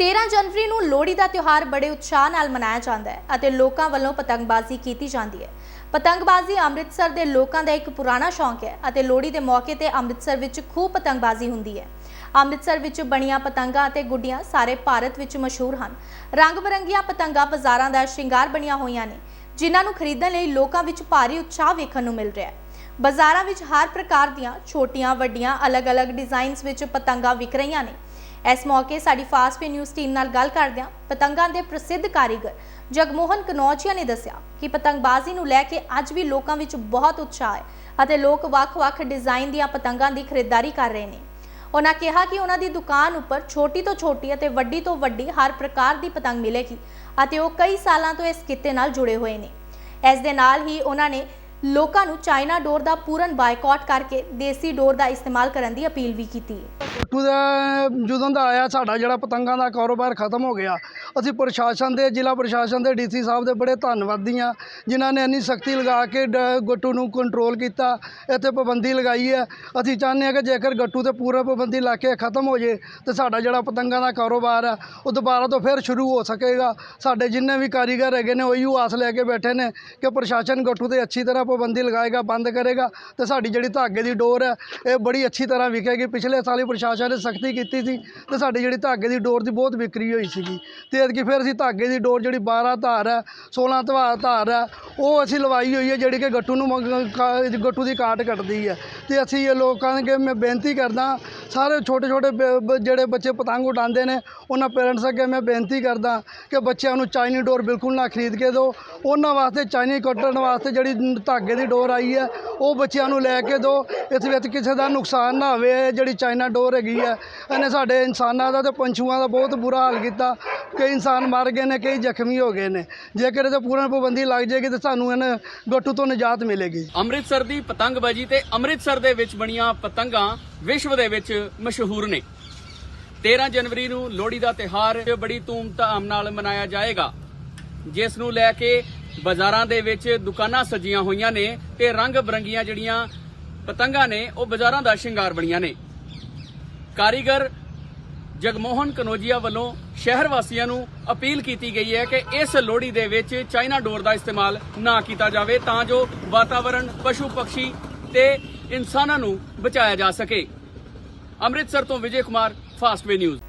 13 ਜਨਵਰੀ ਨੂੰ ਲੋਹੜੀ ਦਾ ਤਿਉਹਾਰ ਬੜੇ ਉਤਸ਼ਾਹ ਨਾਲ ਮਨਾਇਆ ਜਾਂਦਾ ਹੈ ਅਤੇ ਲੋਕਾਂ ਵੱਲੋਂ ਪਤੰਗਬਾਜ਼ੀ ਕੀਤੀ ਜਾਂਦੀ ਹੈ। ਪਤੰਗਬਾਜ਼ੀ ਅੰਮ੍ਰਿਤਸਰ ਦੇ ਲੋਕਾਂ ਦਾ ਇੱਕ ਪੁਰਾਣਾ ਸ਼ੌਂਕ ਹੈ ਅਤੇ ਲੋਹੜੀ ਦੇ ਮੌਕੇ ਤੇ ਅੰਮ੍ਰਿਤਸਰ ਵਿੱਚ ਖੂਬ ਪਤੰਗਬਾਜ਼ੀ ਹੁੰਦੀ ਹੈ। ਅੰਮ੍ਰਿਤਸਰ ਵਿੱਚ ਬਣੀਆਂ ਪਤੰਗਾਂ ਅਤੇ ਗੁੱਡੀਆਂ ਸਾਰੇ ਭਾਰਤ ਵਿੱਚ ਮਸ਼ਹੂਰ ਹਨ। ਰੰਗ-ਬਰੰਗੀਆਂ ਪਤੰਗਾਂ ਬਾਜ਼ਾਰਾਂ ਦਾ ਸ਼ਿੰਗਾਰ ਬਣੀਆਂ ਹੋਈਆਂ ਨੇ, ਜਿਨ੍ਹਾਂ ਨੂੰ ਖਰੀਦਣ ਲਈ ਲੋਕਾਂ ਵਿੱਚ ਭਾਰੀ ਉਤਸ਼ਾਹ ਵੇਖਣ ਨੂੰ ਮਿਲ ਰਿਹਾ ਹੈ। ਬਾਜ਼ਾਰਾਂ ਵਿੱਚ ਹਰ ਪ੍ਰਕਾਰ ਦੀਆਂ ਛੋਟੀਆਂ, ਵੱਡੀਆਂ, ਅਲੱਗ-ਅਲੱਗ ਡਿਜ਼ਾਈਨਸ ਵਿੱਚ ਪਤੰਗਾਂ ਵਿਕ ਰਹੀਆਂ ਨੇ। ਇਸ ਮੌਕੇ ਸਾਡੀ ਫਾਸਟ ਵੇ ਨਿਊਜ਼ ਟੀਮ ਨਾਲ ਗੱਲ ਕਰਦਿਆਂ ਪਤੰਗਾਂ ਦੇ ਪ੍ਰਸਿੱਧ ਕਾਰੀਗਰ ਜਗਮੋਹਨ ਕਨੌਜੀਆ ਨੇ ਦੱਸਿਆ ਕਿ ਪਤੰਗਬਾਜ਼ੀ ਨੂੰ ਲੈ ਕੇ ਅੱਜ ਵੀ ਲੋਕਾਂ ਵਿੱਚ ਬਹੁਤ ਉਤਸ਼ਾਹ ਹੈ ਅਤੇ ਲੋਕ ਵੱਖ-ਵੱਖ ਡਿਜ਼ਾਈਨ ਦੀਆਂ ਪਤੰਗਾਂ ਦੀ ਖਰੀਦਦਾਰੀ ਕਰ ਰਹੇ ਨੇ। ਉਹਨਾਂ ਕਿਹਾ ਕਿ ਉਹਨਾਂ ਦੀ ਦੁਕਾਨ ਉੱਪਰ ਛੋਟੀ ਤੋਂ ਛੋਟੀ ਅਤੇ ਵੱਡੀ ਤੋਂ ਵੱਡੀ ਹਰ ਪ੍ਰਕਾਰ ਦੀ ਪਤੰਗ ਮਿਲੇਗੀ ਅਤੇ ਉਹ ਕਈ ਸਾਲਾਂ ਤੋਂ ਇਸ ਕਿੱਤੇ ਨਾਲ ਜੁੜੇ ਹੋਏ ਨੇ। ਇਸ ਦੇ ਨਾਲ ਹੀ ਉਹਨਾਂ ਨੇ ਲੋਕਾਂ ਨੂੰ ਚਾਈਨਾ ਡੋਰ ਦਾ ਪੂਰਨ ਬਾਈਕਾਟ ਕਰਕੇ ਦੇਸੀ ਡੋਰ ਦਾ ਇਸਤੇਮਾਲ ਕਰਨ ਦੀ ਅਪੀਲ ਵੀ ਕੀਤੀ। ਹੈ ਗੱਟੂ ਦਾ ਜਦੋਂ ਦਾ ਆਇਆ, ਸਾਡਾ ਜਿਹੜਾ ਪਤੰਗਾਂ ਦਾ ਕਾਰੋਬਾਰ ਖਤਮ ਹੋ ਗਿਆ, ਅਸੀਂ ਪ੍ਰਸ਼ਾਸਨ ਦੇ, ਜ਼ਿਲ੍ਹਾ ਪ੍ਰਸ਼ਾਸਨ ਦੇ ਡੀਸੀ ਸਾਹਿਬ ਦੇ ਬੜੇ ਧੰਨਵਾਦੀ ਹਾਂ, ਜਿਨ੍ਹਾਂ ਨੇ ਇੰਨੀ ਸਖਤੀ ਲਗਾ ਕੇ ਡ- ਗੱਟੂ ਨੂੰ ਕੰਟਰੋਲ ਕੀਤਾ, ਇੱਥੇ ਪਾਬੰਦੀ ਲਗਾਈ ਹੈ। ਅਸੀਂ ਚਾਹੁੰਦੇ ਹਾਂ ਕਿ ਜੇਕਰ ਗੱਟੂ ਤੇ ਪੂਰਾ ਪਾਬੰਦੀ ਲਾ ਕੇ ਖਤਮ ਹੋ ਜੇ, ਤੇ ਸਾਡਾ ਜਿਹੜਾ ਪਤੰਗਾਂ ਦਾ ਕਾਰੋਬਾਰ ਹੈ ਉਹ ਦੁਬਾਰਾ ਤੋਂ ਫਿਰ ਸ਼ੁਰੂ ਹੋ ਸਕੇਗਾ। ਸਾਡੇ ਜਿੰਨੇ ਵੀ ਕਾਰੀਗਰ ਹੈਗੇ ਨੇ, ਉਹੀ ਆਸ ਲੈ ਕੇ ਬੈਠੇ ਨੇ ਕਿ ਪ੍ਰਸ਼ਾਸਨ ਗੱਟੂ ਤੇ ਅੱਛੀ ਤਰ੍ਹਾਂ ਪਾਬੰਦੀ ਲਗਾਏਗਾ, ਬੰਦ ਕਰੇਗਾ ਤੇ ਸਾਡੀ ਜਿਹੜੀ ਧਾਗੇ ਦੀ ਡੋਰ ਹੈ, ਇਹ ਬੜੀ ਅੱਛੀ ਤਰ੍ਹਾਂ ਵਿਕੇਗੀ। ਪਿਛਲੇ ਸਾਲ ਹੀ ਪ੍ਰਸ਼ਾਸਨ ਨੇ ਸਖਤੀ ਕੀਤੀ ਸੀ ਤੇ ਸਾਡੀ ਜਿਹੜੀ ਧਾਗੇ ਦੀ ਡੋਰ ਦੀ ਬਹੁਤ ਵਿਕਰੀ ਹੋਈ ਸੀਗੀ। ਤੇ ਐਤਕੀ ਫਿਰ ਅਸੀਂ ਧਾਗੇ ਦੀ ਡੋਰ ਜਿਹੜੀ 12 ਧਾਰ ਹੈ 16 ਧਵਾ ਧਾਰ ਹੈ, ਉਹ ਅਸੀਂ ਲਵਾਈ ਹੋਈ ਹੈ, ਜਿਹੜੀ ਕਿ ਗੱਟੂ ਨੂੰ ਮੰਗ- ਕਾ- ਗੱਟੂ ਦੀ ਕਾਟ ਕੱਟਦੀ ਹੈ। ਤੇ ਅਸੀਂ ਇਹ ਲੋਕਾਂ ਅੱਗੇ ਮੈਂ ਬੇਨਤੀ ਕਰਦਾ, ਸਾਰੇ ਛੋਟੇ ਛੋਟੇ ਜਿਹੜੇ ਬੱਚੇ ਪਤੰਗ ਉਡਾਉਂਦੇ ਨੇ, ਉਹਨਾਂ ਪੇਰੈਂਟਸ ਅੱਗੇ ਮੈਂ ਬੇਨਤੀ ਕਰਦਾ ਕਿ ਬੱਚਿਆਂ ਨੂੰ ਚਾਈਨੀ ਡੋਰ ਬਿਲਕੁਲ ਨਾ ਖਰੀਦ ਕੇ ਦਿਓ। ਉਹਨਾਂ ਵਾਸਤੇ ਚਾਈਨੀ ਕੱਟਣ ਵਾਸਤੇ ਜਿਹੜੀ ਧਾਗੇ ਦੀ ਡੋਰ ਆਈ ਹੈ, ਉਹ ਬੱਚਿਆਂ ਨੂੰ ਲੈ ਕੇ ਦਿਓ ਇਸ ਵਿੱਚ ਕਿਸੇ ਦਾ ਨੁਕਸਾਨ ਨਾ ਹੋਵੇ, ਇਹ ਜਿਹੜੀ ਚਾਈਨਾ ਡੋਰ ਹੈਗੀ ਹੈ, ਇਹਨੇ ਸਾਡੇ ਇਨਸਾਨਾਂ ਦਾ ਤੇ ਪੰਛੂਆਂ ਦਾ ਬਹੁਤ ਬੁਰਾ ਹਾਲ ਕੀਤਾ। ਕਈ ਇਨਸਾਨ ਮਰ ਗਏ ਨੇ, ਕਈ ਜ਼ਖਮੀ ਹੋ ਗਏ ਨੇ। ਜੇਕਰ ਇਹਦੇ ਪੂਰਨ ਪਾਬੰਦੀ ਲੱਗ ਜਾਏਗੀ ਤਾਂ ਸਾਨੂੰ ਇਹਨਾਂ ਗੱਟੂ ਤੋਂ ਨਿਜਾਤ ਮਿਲੇਗੀ। ਅੰਮ੍ਰਿਤਸਰ ਦੀ ਪਤੰਗਬਾਜ਼ੀ ਤੇ ਅੰਮ੍ਰਿਤਸਰ ਦੇ ਵਿੱਚ ਬਣੀਆਂ ਪਤੰਗਾਂ ਵਿਸ਼ਵ ਦੇ ਵਿੱਚ ਮਸ਼ਹੂਰ ਨੇ। 13 ਜਨਵਰੀ ਨੂੰ ਲੋਹੜੀ ਦਾ ਤਿਹਾਰ ਬੜੀ ਧੂਮ-ਧਾਮ ਨਾਲ ਮਨਾਇਆ ਜਾਏਗਾ, ਜਿਸ ਨੂੰ ਲੈ ਕੇ ਬਾਜ਼ਾਰਾਂ ਦੇ ਵਿੱਚ ਦੁਕਾਨਾਂ ਸਜੀਆਂ ਹੋਈਆਂ ਨੇ ਤੇ ਰੰਗ ਬਰੰਗੀਆਂ ਜਿਹੜੀਆਂ ਪਤੰਗਾਂ ਨੇ, ਉਹ ਬਾਜ਼ਾਰਾਂ ਦਾ ਸ਼ਿੰਗਾਰ ਬਣੀਆਂ ਨੇ। ਕਾਰੀਗਰ ਜਗਮੋਹਨ ਕਨੋਜੀਆ ਵੱਲੋਂ ਸ਼ਹਿਰ ਵਾਸੀਆਂ ਨੂੰ ਅਪੀਲ ਕੀਤੀ ਗਈ ਹੈ ਕਿ ਇਸ ਲੋਹੜੀ ਦੇ ਵਿੱਚ ਚਾਈਨਾ ਡੋਰ ਦਾ ਇਸਤੇਮਾਲ ਨਾ ਕੀਤਾ ਜਾਵੇ ਤਾਂ ਜੋ ਵਾਤਾਵਰਣ, ਪਸ਼ੂ ਪਕਸ਼ੀ ਤੇ ਇਨਸਾਨਾਂ ਨੂੰ ਬਚਾਇਆ ਜਾ ਸਕੇ। ਅੰਮ੍ਰਿਤਸਰ ਤੋਂ ਵਿਜੇ ਕੁਮਾਰ ਫਾਸਟਵੇ ਨਿਊਜ਼।